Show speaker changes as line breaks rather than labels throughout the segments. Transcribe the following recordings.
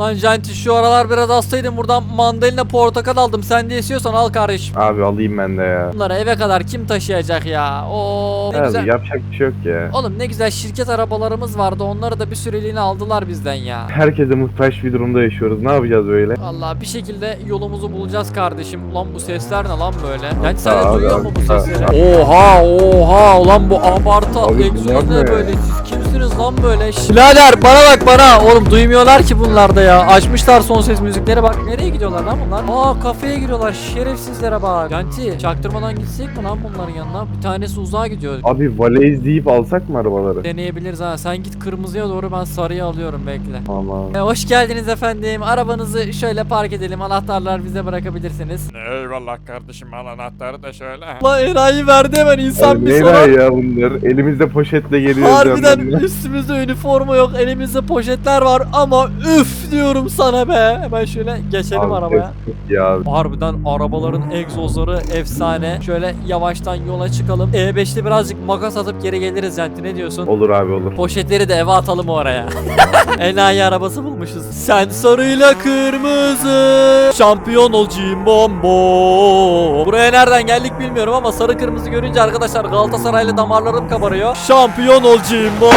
Lan Janti şu aralar biraz hastaydım buradan mandalina portakal aldım. Sen de istiyorsan al kardeşim.
Abi alayım ben de ya.
Bunları eve kadar kim taşıyacak ya? Oo ne güzel.
Abi yapacak bir şey yok ya.
Oğlum ne güzel şirket arabalarımız vardı. Onları da bir süreliğine aldılar bizden ya.
Herkese muhtaç bir durumda yaşıyoruz. Ne yapacağız böyle?
Allah bir şekilde yolumuzu bulacağız kardeşim. Ulan bu sesler ne lan böyle? Yani sen de
Abi,
duyuyor
abi,
musun bu
abi.
sesleri? Oha oha ulan bu abartı
Abi,
egzoz ne böyle? Siz kimsiniz lan böyle? Şş, Birader bana bak bana. Oğlum duymuyorlar ki bunlar da ya. Açmışlar son ses müzikleri bak. Nereye gidiyorlar lan bunlar? Aa kafeye giriyorlar. Şerefsizlere bak. Yanti çaktırmadan gitsek mi lan bunların yanına? Bir tanesi uzağa gidiyor.
Abi valiz deyip alsak mı arabaları?
Deneyebiliriz ha. Sen git kırmızıya doğru ben sarıya alıyorum bekle.
Tamam.
E, hoş geldiniz efendim. Arabanızı şöyle park edelim. Anahtarlar bize bırakabilirsiniz.
Eyvallah kardeşim al anahtarı da şöyle.
La enayi verdi hemen insan
Abi
bir
ne
sorar.
ya bunlar? Elimizde poşetle geliyoruz.
Harbiden
yanlarına.
üstümüzde üniforma yok. Elimizde poşetler var ama üf diyorum sana be. Hemen şöyle geçelim
Abi,
arabaya.
abi.
Harbiden arabaların egzozları efsane. Şöyle yavaştan yola çıkalım. E5'te birazcık makas atıp geri geliriz Yanti ne diyorsun?
Olur abi olur.
Poşetleri de eve atalım oraya. Enayi arabası bulmuşuz. Sen sarıyla kırmızı şampiyon ol Cimbombo. Buraya nereden geldik bilmiyorum ama sarı kırmızı görünce arkadaşlar Galatasaraylı damarlarım kabarıyor. Şampiyon ol Cimbombo.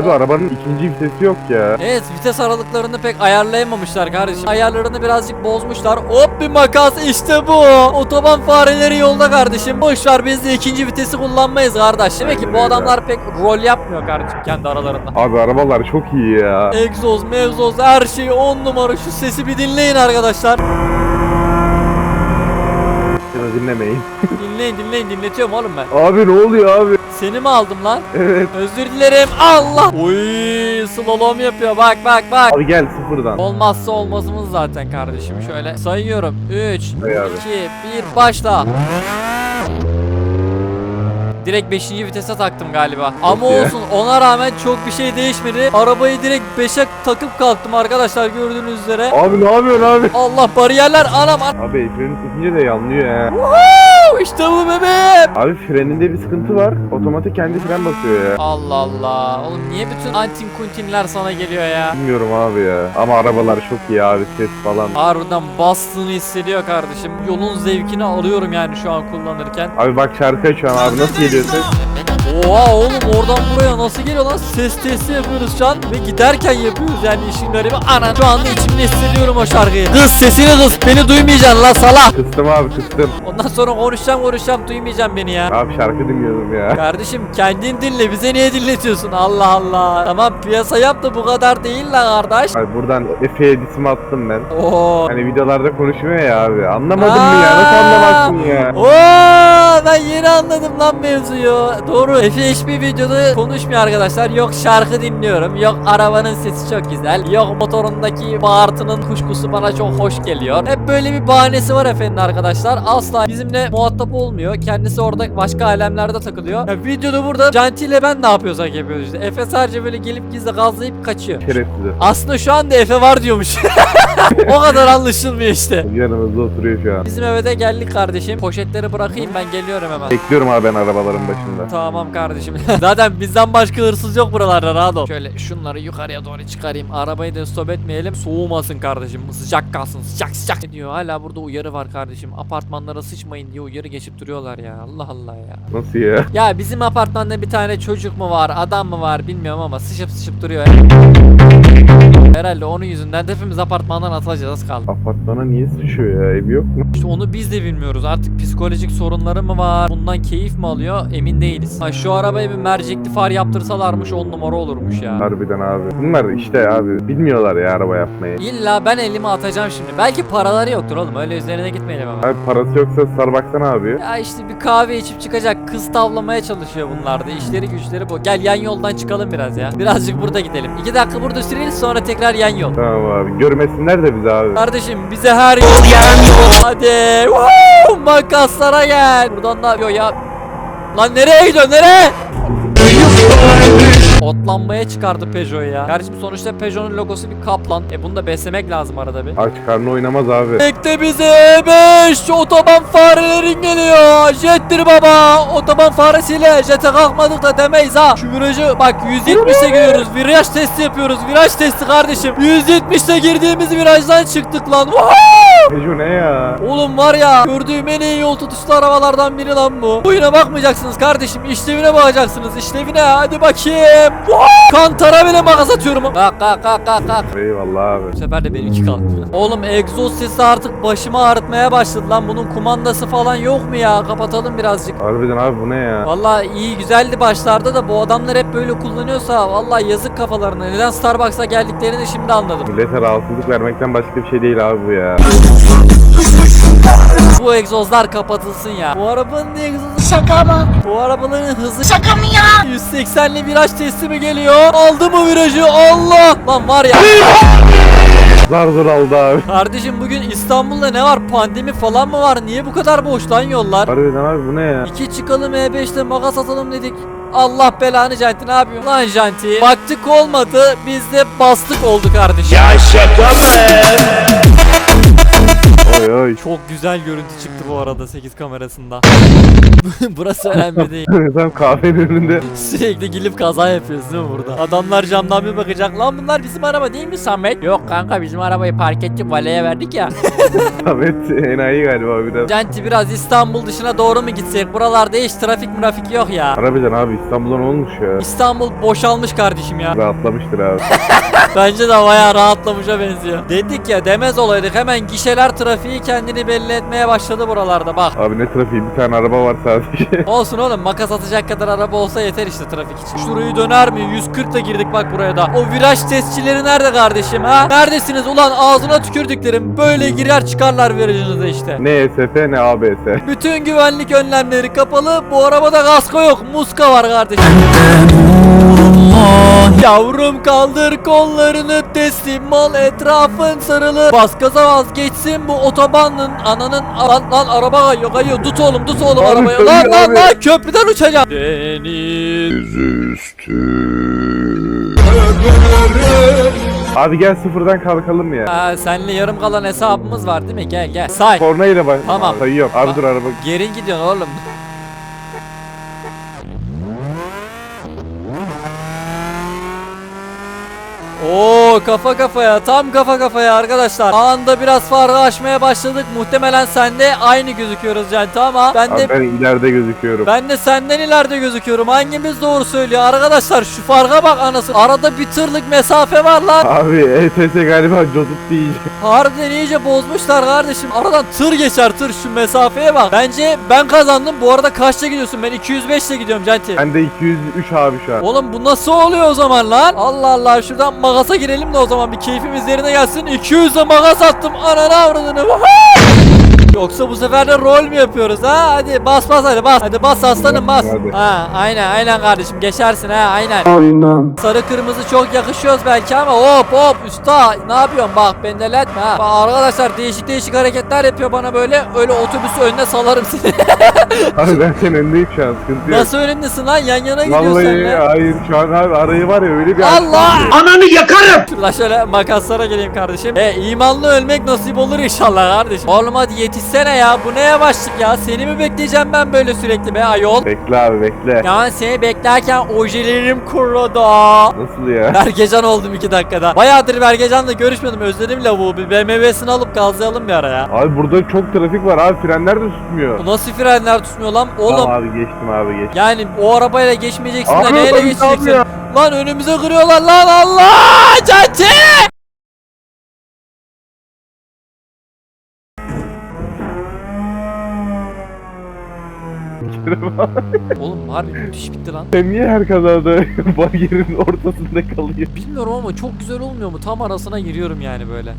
Abi arabanın ikinci vitesi yok ya.
Evet vites aralıklarını pek ayarlayamamışlar kardeşim. Ayarlarını birazcık bozmuşlar. Hop bir makas işte bu. Otoban fareleri yolda kardeşim. Boş ver biz de ikinci vitesi kullanmayız kardeş. Demek ki bu adamlar pek rol yapmıyor kardeşim kendi aralarında.
Abi arabalar çok iyi ya.
Egzoz, mevzoz her şey 10 numara. Şu sesi bir dinleyin arkadaşlar.
Dinlemeyin.
Dinleyin dinleyin dinletiyorum oğlum ben.
Abi ne oluyor abi?
Seni mi aldım lan?
Evet.
Özür dilerim. Allah. Uy slalom yapıyor. Bak bak bak.
Abi gel sıfırdan.
Olmazsa olmazımız zaten kardeşim. Şöyle sayıyorum. 3, 2,
Hay abi.
1 başla. Direkt 5. vitese taktım galiba. Ama
iyi.
olsun ona rağmen çok bir şey değişmedi. Arabayı direkt 5'e takıp kalktım arkadaşlar gördüğünüz üzere.
Abi ne yapıyorsun abi?
Allah bariyerler anam an-
Abi frenin tutunca da yanlıyor ya.
işte bu bebeğim.
Abi freninde bir sıkıntı var. Otomatik kendi fren basıyor ya.
Allah Allah. Oğlum niye bütün antin kuntinler sana geliyor ya?
Bilmiyorum abi ya. Ama arabalar çok iyi abi. Ses falan.
Harbiden bastığını hissediyor kardeşim. Yolun zevkini alıyorum yani şu an kullanırken.
Abi bak şarkı açıyorum abi. Nasıl geliyor ses?
Oha oğlum oradan buraya nasıl geliyor lan? Ses testi yapıyoruz şu an ve giderken yapıyoruz yani işin garibi. Ana şu anda içimde hissediyorum o şarkıyı. Kız sesini kız beni duymayacaksın la salak.
Kıstım abi kıstım.
Ondan sonra konuşacağım konuşacağım duymayacaksın beni ya.
Abi şarkı dinliyordum ya.
Kardeşim kendin dinle bize niye dinletiyorsun Allah Allah. Tamam piyasa yap da bu kadar değil la kardeş.
Abi buradan Efe'ye disimi attım ben.
Oo.
Hani videolarda konuşmuyor ya abi. Anlamadın mı ya? Nasıl anlamazsın ya?
Oo, ben yeni anladım lan mevzuyu. Doğru. Efe hiçbir videoda konuşmuyor arkadaşlar. Yok şarkı dinliyorum. Yok arabanın sesi çok güzel. Yok motorundaki bağırtının kuşkusu bana çok hoş geliyor. Hep böyle bir bahanesi var efendim arkadaşlar. Asla bizimle muhatap olmuyor. Kendisi orada başka alemlerde takılıyor. Ya videoda burada Canti ile ben ne yapıyorsak yapıyoruz işte. Efe sadece böyle gelip gizli gazlayıp kaçıyor.
Şerefsiz.
Aslında şu anda Efe var diyormuş. o kadar anlaşılmıyor işte.
Yanımızda oturuyor şu an.
Bizim eve de geldik kardeşim. Poşetleri bırakayım ben geliyorum hemen.
Bekliyorum abi ben arabaların başında.
Tamam kardeşim. Zaten bizden başka hırsız yok buralarda rahat ol. Şöyle şunları yukarıya doğru çıkarayım. Arabayı da stop etmeyelim. Soğumasın kardeşim. Sıcak kalsın. Sıcak sıcak. Diyor? Hala burada uyarı var kardeşim. Apartmanlara sıçmayın diye uyarı geçip duruyorlar ya. Allah Allah ya.
Nasıl ya?
Ya bizim apartmanda bir tane çocuk mu var, adam mı var bilmiyorum ama sıçıp sıçıp duruyor. Herhalde onun yüzünden de hepimiz apartmandan atılacağız az kaldı.
Apartmana niye sıçıyor ya? Ev yok mu?
İşte onu biz de bilmiyoruz. Artık psikolojik sorunları mı var? Bundan keyif mi alıyor? Emin değiliz. Ha, şu arabaya bir mercekli far yaptırsalarmış on numara olurmuş ya.
Harbiden abi. Bunlar işte abi bilmiyorlar ya araba yapmayı.
İlla ben elimi atacağım şimdi. Belki paraları yoktur oğlum. Öyle üzerine gitmeyelim ama.
Abi parası yoksa Starbucks'a ne yapıyor?
Ya işte bir kahve içip çıkacak. Kız tavlamaya çalışıyor bunlar da. İşleri güçleri bu. Gel yan yoldan çıkalım biraz ya. Birazcık burada gidelim. İki dakika burada sürelim sonra tekrar yan yol.
Tamam abi. Görmesinler de bizi abi.
Kardeşim bize her yol yan yol. Hadi. Woo! Makaslara gel. Buradan da yapıyor ya. Lan nereye gidiyorsun nereye? Otlanmaya çıkardı Peugeot'u ya. Kardeşim sonuçta Peugeot'un logosu bir kaplan. E bunu da beslemek lazım arada bir.
Aç karnı oynamaz abi.
Bekle bize 5 otoban farelerin geliyor. Jettir baba. Otoban faresiyle jete kalkmadık da demeyiz ha. Şu virajı bak 170'e giriyoruz. Viraj testi yapıyoruz. Viraj testi kardeşim. 170'te girdiğimiz virajdan çıktık lan. Woohoo!
Peugeot ne ya?
Oğlum var ya gördüğüm en iyi yol tutuşlu arabalardan biri lan bu. Buyuna bakmayacaksınız kardeşim. işlevine bakacaksınız. işlevine hadi bakayım. Kantara bile makas atıyorum. Kalk kalk kalk kalk kalk.
Eyvallah abi.
Bu sefer de benimki kalktı. Oğlum egzoz sesi artık başımı ağrıtmaya başladı lan. Bunun kumandası falan yok mu ya? Kapatalım birazcık.
Harbiden abi bu ne ya?
Vallahi iyi güzeldi başlarda da bu adamlar hep böyle kullanıyorsa vallahi yazık kafalarına. Neden Starbucks'a geldiklerini şimdi anladım.
Millete rahatsızlık vermekten başka bir şey değil abi bu ya.
Bu egzozlar kapatılsın ya. Bu arabanın egzozu şaka mı? Bu arabaların hızı şaka mı ya? 180'li viraj testi mi geliyor? Aldı mı virajı? Allah! Lan var ya.
Zar zor aldı abi.
Kardeşim bugün İstanbul'da ne var? Pandemi falan mı var? Niye bu kadar boş lan yollar?
Harbiden abi bu ne ya?
İki çıkalım E5'te makas atalım dedik. Allah belanı Janti ne yapıyorsun lan Janti? Baktık olmadı biz de bastık oldu kardeşim.
Oy oy.
Çok güzel görüntü çıktı bu arada 8 kamerasında. Burası önemli değil.
Tam kahvenin önünde.
Sürekli gelip kaza yapıyoruz değil mi burada? Adamlar camdan bir bakacak. Lan bunlar bizim araba değil mi Samet? Yok kanka bizim arabayı park ettik valeye verdik ya.
Ahmet enayi galiba biraz.
Janti biraz İstanbul dışına doğru mu gitsek? Buralarda hiç trafik mrafik yok ya.
Harbiden abi İstanbul'dan olmuş ya.
İstanbul boşalmış kardeşim ya.
Rahatlamıştır abi.
Bence de bayağı rahatlamışa benziyor. Dedik ya demez olaydık hemen gişeler trafiği kendini belli etmeye başladı buralarda bak.
Abi ne trafiği bir tane araba var sadece.
Olsun oğlum makas atacak kadar araba olsa yeter işte trafik için. Şurayı döner mi? 140 da girdik bak buraya da. O viraj testçileri nerede kardeşim ha? Neredesiniz ulan ağzına tükürdüklerim. Böyle girer çıkarlar virajınıza işte.
ne ESP ne ABS.
Bütün güvenlik önlemleri kapalı. Bu arabada kasko yok. Muska var kardeşim. Yavrum kaldır kollarını teslim ol etrafın sarılı Bas gaza geçsin bu otobanın ananın lan, lan araba kayıyor kayıyor tut oğlum tut oğlum
Abi,
arabayı lan lan
abi.
lan köprüden uçacağım Deniz
Abi gel sıfırdan kalkalım ya.
ha, Senle yarım kalan hesabımız var değil mi gel gel say
Korna ile bak.
Tamam.
Sayıyorum. Abi
Bak.
dur araba.
Geri gidiyorsun oğlum Oo kafa kafaya tam kafa kafaya arkadaşlar. Anda biraz farkı aşmaya başladık. Muhtemelen sende aynı gözüküyoruz Cento ama ben de
Abi ben ileride gözüküyorum.
ben de senden ileride gözüküyorum. Hangimiz doğru söylüyor arkadaşlar? Şu farka bak anasını. Arada bir tırlık mesafe var lan.
Abi ETS galiba cozut değil.
Harbiden iyice bozmuşlar kardeşim. Aradan tır geçer tır şu mesafeye bak. Bence ben kazandım. Bu arada kaçta gidiyorsun? Ben 205 ile gidiyorum Centi.
Ben de 203 abi şu an.
Oğlum bu nasıl oluyor o zaman lan? Allah Allah şuradan magasa girelim de o zaman bir keyfimiz yerine gelsin. 200'e magas attım ananı avradını. Yoksa bu sefer de rol mü yapıyoruz ha? Hadi bas bas hadi bas. Hadi bas aslanım bas.
Hadi.
Ha aynen aynen kardeşim geçersin ha aynen. Aynen. Sarı kırmızı çok yakışıyoruz belki ama hop hop usta ne yapıyorsun bak beni deletme ha. Bak arkadaşlar değişik değişik hareketler yapıyor bana böyle öyle otobüsü önüne salarım seni.
Abi ben senin önündeyim şu an sıkıntı yok.
Nasıl önündesin lan yan yana gidiyorsun
Vallahi
senle.
hayır şu an abi arayı var ya öyle bir
Allah!
Ananı yakarım.
Şuradan şöyle makaslara geleyim kardeşim. E imanlı ölmek nasip olur inşallah kardeşim. Oğlum hadi yetişsene ya. Bu ne yavaşlık ya. Seni mi bekleyeceğim ben böyle sürekli be ayol?
Bekle abi bekle.
Ya seni beklerken ojelerim kurudu.
Nasıl ya?
Bergecan oldum iki dakikada. Bayağıdır Bergecan'la görüşmedim. Özledim lavuğu. Bir BMW'sini alıp gazlayalım bir ara ya.
Abi burada çok trafik var abi frenler de tutmuyor.
Bu nasıl frenler tutmuyor lan? Oğlum
Tamam abi geçtim abi geçtim.
yani o arabayla geçmeyeceksin de
Abi,
neyle
abi,
geçeceksin? Lan önümüze kırıyorlar lan Allah! Canti! Oğlum harbi müthiş bitti lan.
Sen niye her kazada bariyerin ortasında kalıyor?
Bilmiyorum ama çok güzel olmuyor mu? Tam arasına giriyorum yani böyle.